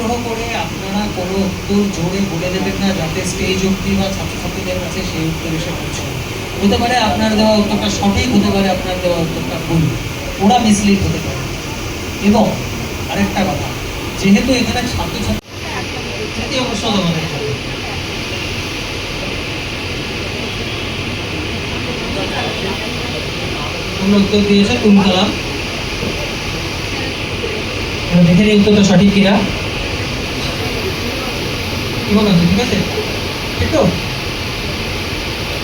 অনুগ্রহ করে আপনারা কোনো উত্তর জোরে বলে দেবেন না, যাতে স্টেজ অব্দি বা ছাত্রছাত্রীদের কাছে সেই উত্তর এসে পৌঁছায়। হতে পারে আপনার দেওয়া উত্তরটা সঠিক, হতে পারে আপনার দেওয়া উত্তরটা ভুল। ওরা মিসলিড হতে পারে। এবং আরেকটা কথা, যেহেতু এখানে ছাত্রছাত্রী প্রশ্ন তোমাদের উত্তর দিয়েছ তুল কালাম দেখে নিই উত্তরটা সঠিক কিনা। মনে ঠিক আছে? ঠিক তো।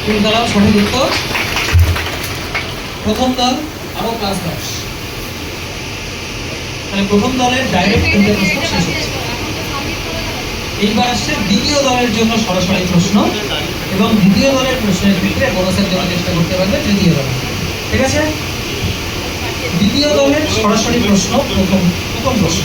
তুল কালাম সঠিক উত্তর। প্রথম দল আরও ক্লাস দশ তাহলে প্রথম দলের ডাইরেক্ট তিনটে প্রশ্ন শেষ হচ্ছে। এইবার আসছে দ্বিতীয় দলের জন্য সরাসরি প্রশ্ন এবং দ্বিতীয় দলের প্রশ্নের ক্ষেত্রে বোনাসের জন্য চেষ্টা করতে পারবে তৃতীয় দল। ঠিক আছে? দ্বিতীয় দলের সরাসরি প্রশ্ন প্রথম প্রথম প্রশ্ন।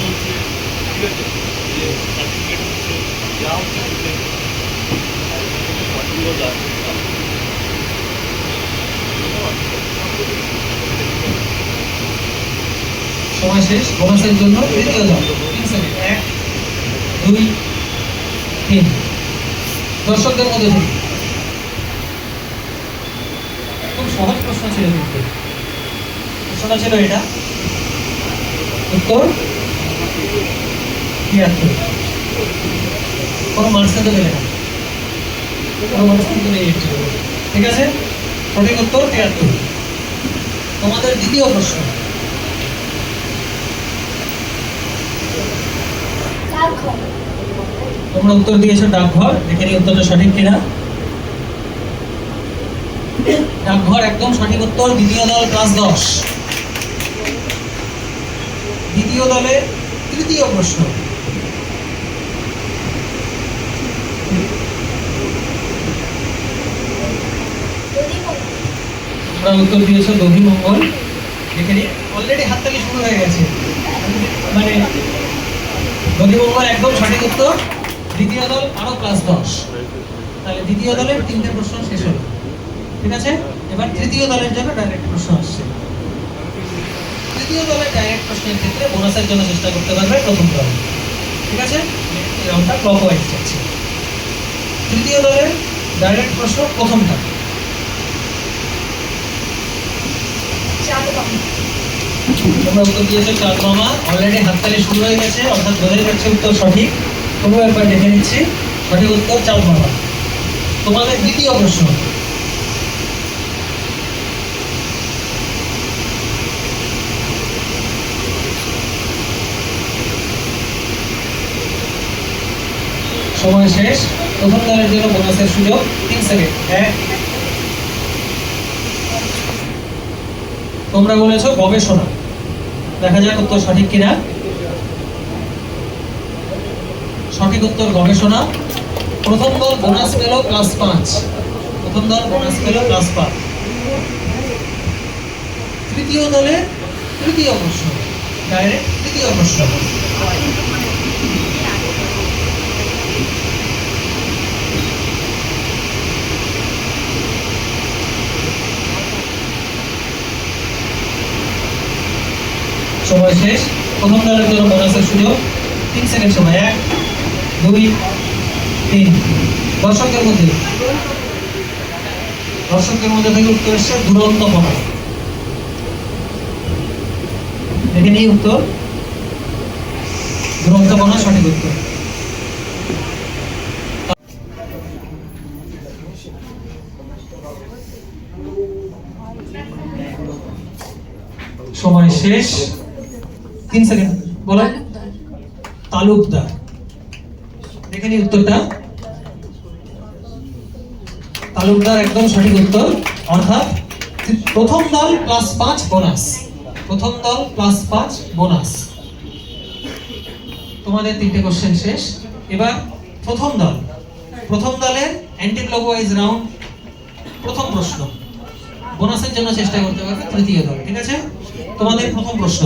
সময় শেষ বোনাসের জন্য তৃতীয় সেকেন্ড এক, দুই, তিন। দর্শকদের মধ্যে খুব সহজ প্রশ্ন ছিল কিন্তু। প্রশ্নটা ছিল এটা। উত্তর তিয়াত্তর। কোনো মানুষ কিন্তু পেলে না। কোনো মানুষ কিন্তু নেই। ঠিক আছে? সঠিক উত্তর তিয়াত্তর। তোমাদের দ্বিতীয় প্রশ্ন। তোমরা উত্তর দিয়েছ ডাকঘর। দেখে নিই উত্তরটা সঠিক কিনা। ডাকঘর একদম সঠিক উত্তর। দ্বিতীয় দল প্লাস দশ। দ্বিতীয় দলে তৃতীয় প্রশ্ন। উত্তর দিয়েছ দধি মঙ্গল। দেখে নিই অলরেডি হাততালি শুরু হয়ে গেছে। মানে দধি মঙ্গল একদম সঠিক উত্তর। দ্বিতীয় দল আরও প্লাস দশ। তাহলে দ্বিতীয় দলের তিনটে প্রশ্ন শেষ হলো। ঠিক আছে? এবার তৃতীয় দলের জন্য ডাইরেক্ট প্রশ্ন আসছে। তৃতীয় দলের ডাইরেক্ট প্রশ্নের ক্ষেত্রে বোনাসের জন্য চেষ্টা করতে পারবে প্রথম দল। ঠিক আছে? এই রাউন্ডটা ক্লক ওয়াইজ যাচ্ছে। তৃতীয় দলের ডাইরেক্ট প্রশ্ন প্রথমটা তোমরা উত্তর দিয়েছ মামা অলরেডি হাততালি শুরু হয়ে গেছে অর্থাৎ উত্তর সঠিক দেখে নিচ্ছি সঠিক উত্তর মামা তোমাদের দ্বিতীয় প্রশ্ন সময় শেষ। প্রথম দলের জন্য বোনাসের সুযোগ তিন সেকেন্ড এক তোমরা বলেছ গবেষণা। দেখা যাক উত্তর সঠিক কিনা। সঠিক উত্তর গবেষণা। প্রথম দল বোনাস পেল ক্লাস পাঁচ। প্রথম দল বোনাস পেল প্লাস পাঁচ। তৃতীয় দলে তৃতীয় প্রশ্ন। ডাইরেক্ট তৃতীয় প্রশ্ন। শেষ প্রথম দলের জন্য সুযোগ তিন সেকেন্ড সময়, এক, দুই, তিন। দর্শকদের মধ্যে দর্শকদের মধ্যে থেকে উত্তর এসছে দুরন্ত উত্তর। দুরন্ত সঠিক উত্তর। সময় শেষ। তিন সেকেন্ড বলো। তালুকদার। দেখে নি উত্তরটা। তালুকদার একদম সঠিক উত্তর। অর্থাৎ প্রথম দল প্লাস পাঁচ বোনাস প্রথম দল প্লাস পাঁচ বোনাস তোমাদের তিনটে কোশ্চেন শেষ। এবার প্রথম দল। প্রথম দলের অ্যান্টি ক্লকওয়াইজ রাউন্ড প্রথম প্রশ্ন। বোনাসের জন্য চেষ্টা করতে পারবে তৃতীয় দল। ঠিক আছে? তোমাদের প্রথম প্রশ্ন।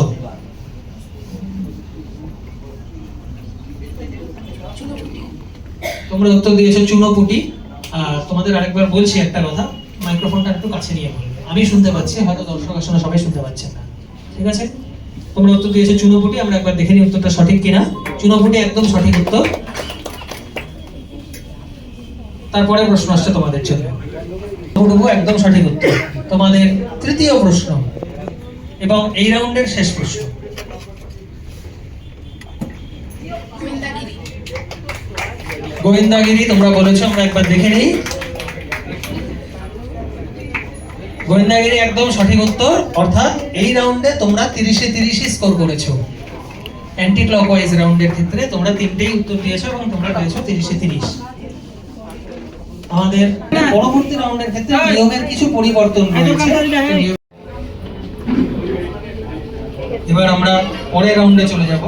তোমরা উত্তর দিয়েছ চুনোপুটি। আর তোমাদের আরেকবার বলছি একটা কথা, মাইক্রোফোনটা একটু কাছে নিয়ে বলবে আমি শুনতে পাচ্ছি, হয়তো দর্শক আসলে সবাই শুনতে পাচ্ছেন না। ঠিক আছে? তোমরা উত্তর দিয়েছ চুনোপুটি, আমরা একবার দেখে নিই উত্তরটা সঠিক কিনা। চুনোপুটি একদম সঠিক উত্তর। তারপরে প্রশ্ন আসছে তোমাদের জন্য। ডুবু একদম সঠিক উত্তর। তোমাদের তৃতীয় প্রশ্ন। এবং এই রাউন্ডের শেষ প্রশ্ন। গোবিন্দাগিরি, তোমরা বলেছ, আমরা একবার দেখে নিই। গোবিন্দাগিরি একদম সঠিক উত্তর, অর্থাৎ এই রাউন্ডে তোমরা তিরিশে তিরিশে স্কোর করেছ। অ্যান্টি রাউন্ডের ক্ষেত্রে তোমরা তিনটেই উত্তর দিয়েছ এবং তোমরা পেয়েছ তিরিশে তিরিশ। আমাদের পরবর্তী রাউন্ডের ক্ষেত্রে নিয়মের কিছু পরিবর্তন রয়েছে। এবার আমরা পরের রাউন্ডে চলে যাব।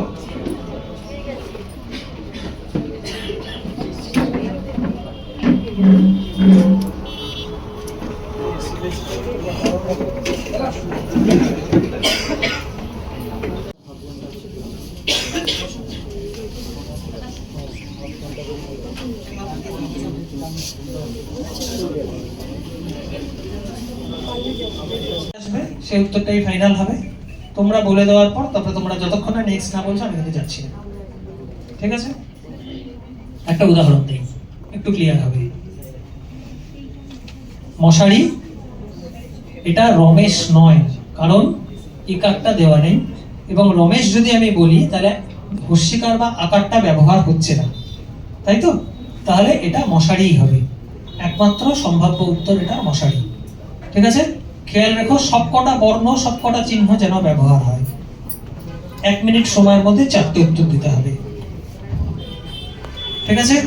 তোমরা বলে দেওয়ার পর তারপরে তোমরা যতক্ষণ না নেক্সট না বলছো, আমি কিন্তু যাচ্ছি না। ঠিক আছে? একটা উদাহরণ দিই, একটু ক্লিয়ার হবে। মশারি, এটা রমেশ নয়, কারণ একারটা দেওয়া নেই। এবং রমেশ যদি আমি বলি, তাহলে হস্যিকার বা আকারটা ব্যবহার হচ্ছে না। তাই তো? তাহলে এটা মশারিই হবে। একমাত্র সম্ভাব্য উত্তর এটা মশারি। ঠিক আছে? খেয়াল রেখো, সবকটা বর্ণ, সবকটা চিহ্ন যেন ব্যবহার হয়। এক মিনিট সময়ের মধ্যে চারটি উত্তর দিতে হবে। ঠিক আছে?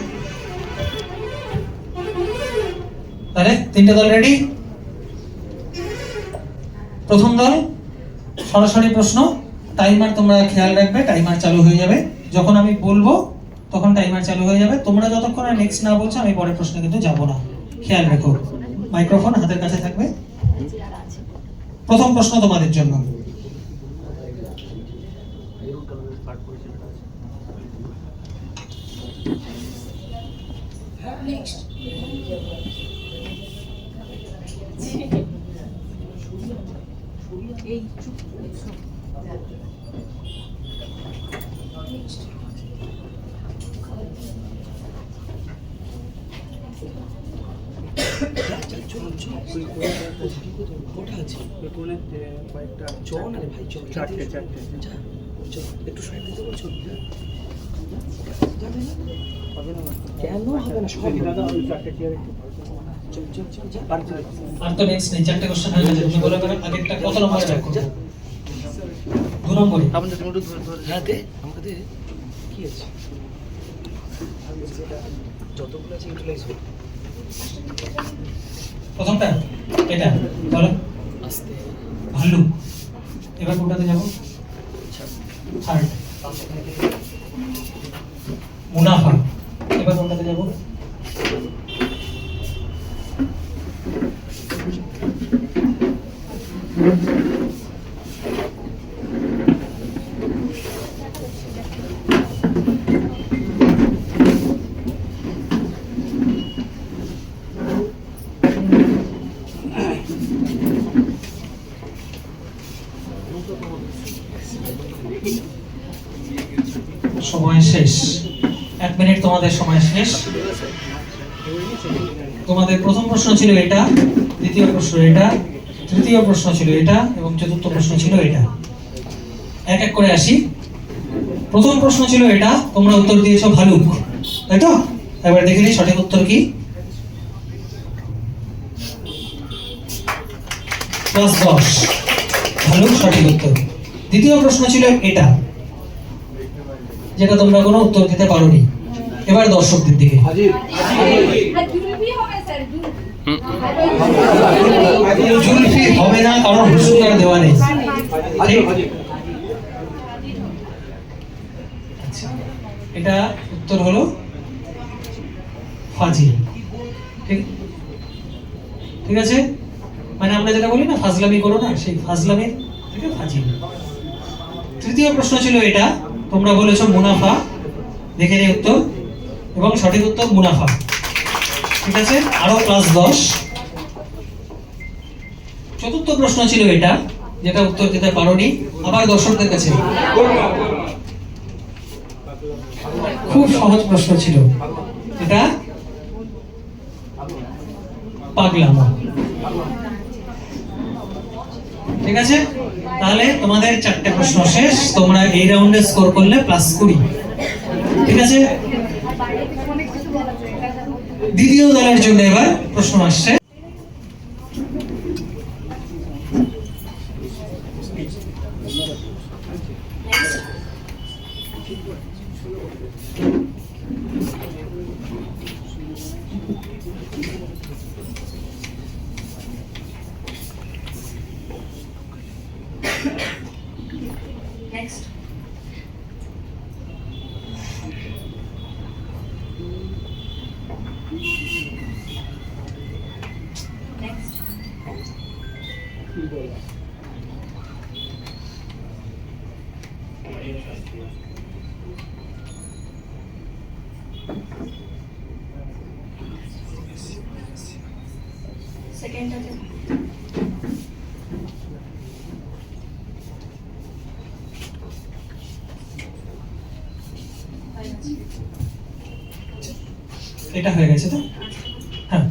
তাহলে তিনটে দল রেডি প্রথম দল, সরাসরি প্রশ্ন টাইমার তোমরা খেয়াল রাখবে টাইমার চালু হয়ে যাবে। যখন আমি বলব, তখন টাইমার চালু হয়ে যাবে। তোমরা যতক্ষণ নেক্সট না বলছো, আমি পরের প্রশ্নে কিন্তু যাব না। খেয়াল রেখো। মাইক্রোফোন হাতের কাছে থাকবে। প্রথম প্রশ্ন তোমাদের জন্য। চারটে চারটে কেন হবে না সব দাদা ওই চারটে চেয়ার একটু চল চল চল আর তো নেক্সট নেই চারটে কোশ্চেন একটু যতগুলো আছে ইউটিলাইজ হোক প্রথমটা এটা বলো। আস্তে। ভাল্লুক এবার কোনটাতে যাব? থার্ড মুনাফা। এবার কোনটাতে যাব সময় শেষ এক মিনিট তোমাদের সময় শেষ। তোমাদের প্রথম প্রশ্ন ছিল এটা, দ্বিতীয় প্রশ্ন এটা, তৃতীয় প্রশ্ন ছিল এটা এবং চতুর্থ প্রশ্ন ছিল এটা। এক এক করে আসি। প্রথম প্রশ্ন ছিল এটা, তোমরা উত্তর দিয়েছ ভালুক, তাই তো? এবার দেখে নিই সঠিক উত্তর কি। প্লাস দশ। ভালুক, সঠিক উত্তর। দ্বিতীয় প্রশ্ন ছিল এটা, যেটা তোমরা কোনো উত্তর দিতে পারোনি। এবার দর্শকদের দিকে। হবে জুলফি হবে না কারণ দেওয়া নেই। আচ্ছা এটা উত্তর হলো ফাজিল। ঠিক ঠিক আছে? মানে আমরা যেটা বলি না ফাজলামি করো না সেই ফাজলামির থেকে ফাজিল। তৃতীয় প্রশ্ন ছিল এটা তোমরা বলেছ মুনাফা দেখে নিই উত্তর। এবং সঠিক উত্তর মুনাফা। ঠিক আছে? আরও প্লাস দশ। চতুর্থ প্রশ্ন ছিল এটা, যেটা উত্তর দিতে পারোনি, আবার দর্শকদের কাছে। খুব সহজ প্রশ্ন ছিল। এটা পাগলামো। ঠিক আছে? তাহলে তোমাদের চারটে প্রশ্ন শেষ। তোমরা এই রাউন্ডে স্কোর করলে প্লাস কুড়ি। ঠিক আছে? দ্বিতীয় দলের জন্য এবার প্রশ্ন আসছে Next. আছে এটা হয়ে গেছে তো? হ্যাঁ।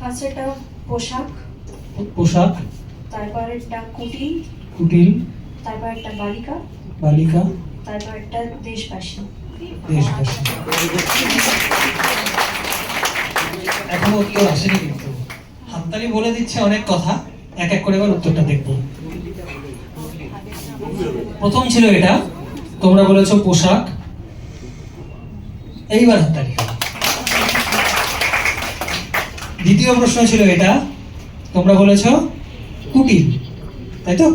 ফার্স্ট একটা পোশাক পোশাক। তারপর একটা কুটির কুটিল। তারপর একটা বালিকা। বালিকা? তারপর দেশবাসী। দেশবাসী। এখনও উত্তর আসেনি কিন্তু। হাততালি বলে দিচ্ছে অনেক কথা এক এক করে এবার উত্তরটা দেখব। প্রথম ছিল এটা তোমরা বলেছ পোশাক। এইবার হাততালি দ্বিতীয় প্রশ্ন ছিল এটা তোমরা বলেছ কুটিল তাই তো?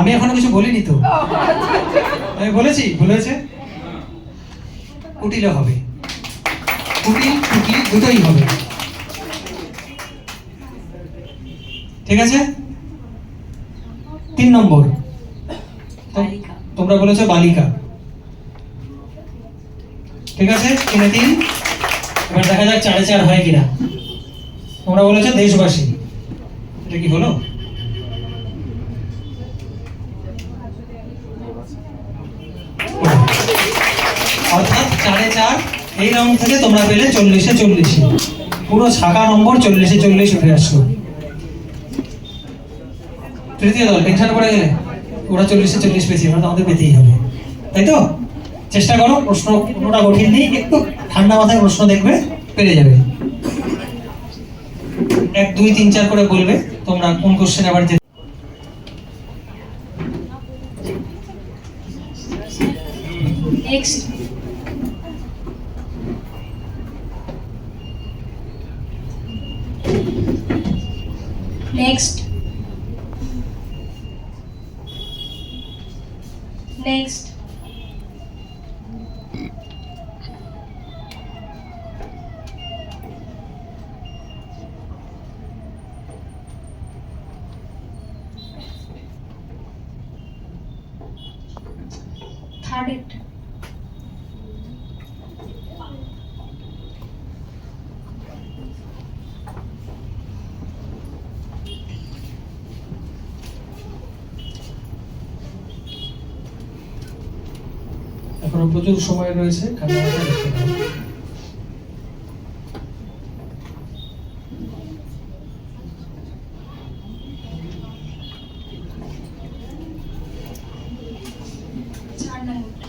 আমি এখনও কিছু বলিনি তো। আমি বলেছি বলেছে কুটিলে হবে। কুটিল কুটি দুটোই হবে। ঠিক আছে? তিন নম্বর। তোমরা বলেছ বালিকা। ঠিক আছে? তিনে তিন। এবার দেখা যাক চারে চার হয় কিনা। তোমরা বলেছ দেশবাসী। এটা কি হলো? অর্থাৎ চারে চার, এই রাউন্ড থেকে তোমরা পেলে চল্লিশে চল্লিশে। পুরো ছাকা নম্বর চল্লিশে চল্লিশ উঠে আসলো। তৃতীয় দল টেনশন করে গেলে? ওরা চল্লিশে চল্লিশ পেয়েছি ওরা আমাদের পেতেই হবে। তাই তো? চেষ্টা করো, প্রশ্ন কোনোটা কঠিন নেই, একটু ঠান্ডা মাথায় প্রশ্ন দেখবে, পেরে যাবে। এক দুই তিন চার করে বলবে। তোমরা কোন কোশ্চেন আবার যে নেক্সট নেক্সট নেক্সট এখনও প্রচুর সময় রয়েছে খাতা চার নম্বরটা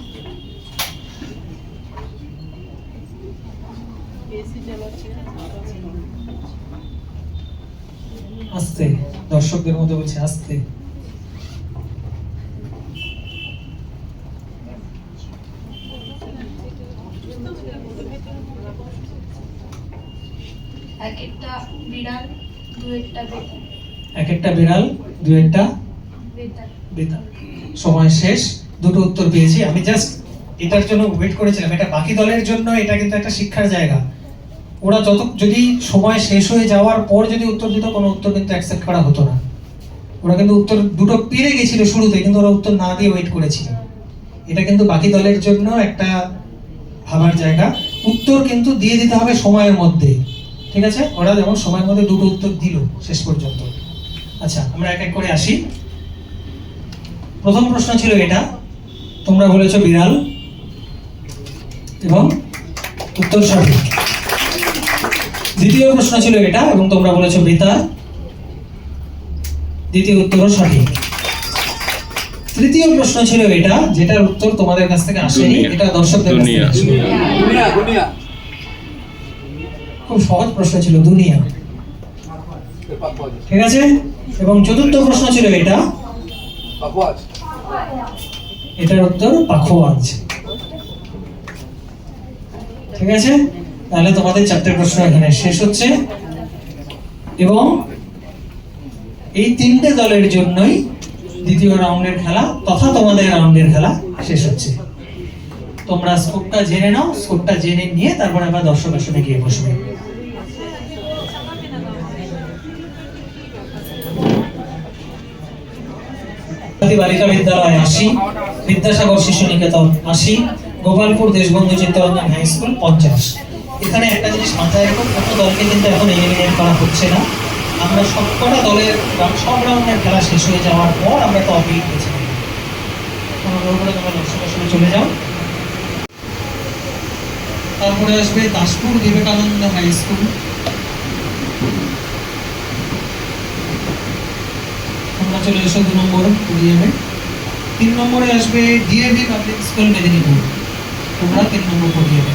আস্তে দর্শকদের মধ্যে বলছে আস্তে। এক একটা বিড়াল দু একটা বেতাল এক একটা বিড়াল দু একটা বেতাল বেতাল সময় শেষ দুটো উত্তর পেয়েছি। আমি জাস্ট এটার জন্য ওয়েট করেছিলাম। এটা বাকি দলের জন্য এটা কিন্তু একটা শিক্ষার জায়গা। ওরা যত যদি সময় শেষ হয়ে যাওয়ার পর যদি উত্তর দিত, কোনো উত্তর কিন্তু অ্যাকসেপ্ট করা হতো না। ওরা কিন্তু উত্তর দুটো পেরে গেছিল শুরুতে, কিন্তু ওরা উত্তর না দিয়ে ওয়েট করেছিল। এটা কিন্তু বাকি দলের জন্য একটা ভাবার জায়গা। উত্তর কিন্তু দিয়ে দিতে হবে সময়ের মধ্যে। ঠিক আছে? ওরা যেমন সময়ের মধ্যে দুটো উত্তর দিল শেষ পর্যন্ত। আচ্ছা আমরা এক এক করে আসি। প্রথম প্রশ্ন ছিল এটা। তোমরা বলেছ বিড়াল এবং উত্তর সঠিক। দ্বিতীয় প্রশ্ন ছিল এটা এবং তোমরা বলেছ বেতার দ্বিতীয় উত্তরও সঠিক। তৃতীয় প্রশ্ন ছিল এটা যেটার উত্তর তোমাদের কাছ থেকে আসেনি। এটা দর্শকদের কাছ থেকে আসেনি। দুনিয়া দুনিয়া। খুব সহজ প্রশ্ন ছিল দুনিয়া। ঠিক আছে? এবং চতুর্থ প্রশ্ন ছিল এটা। এটার উত্তর পাখোয়াজ। ঠিক আছে? তাহলে তোমাদের চারটে প্রশ্ন এখানে শেষ হচ্ছে। এবং এই তিনটে দলের জন্যই দ্বিতীয় রাউন্ডের খেলা তথা তোমাদের রাউন্ডের খেলা শেষ হচ্ছে। তোমরা স্কোরটা জেনে নাও স্কোরটা জেনে নিয়ে তারপরে আবার দর্শক আসনে গিয়ে বসবে। বালিকা বিদ্যালয় আশি, বিদ্যাসাগর শিশু নিকেতন আশি, গোপালপুর দেশবন্ধু চিত্তরঞ্জন হাই স্কুল পঞ্চাশ। এখানে একটা জিনিস মাথায় রেখো কোনো দলকে কিন্তু এখন এলিমিনেট করা হচ্ছে না। আমরা সবকটা দলের সব রাউন্ডের খেলা শেষ হয়ে যাওয়ার পর আমরা তো অপিল নেব অনুগ্রহ করে তোমরা আসলে চলে যাও। তারপরে আসবে দাসপুর বিবেকানন্দ হাই স্কুল তোমরা চলে এসো দু নম্বর পড়িয়াবে তিন নম্বরে আসবে ডিএভি পাবলিক স্কুল মেদিনীপুর। তোমরা তিন নম্বর পড়িয়াবে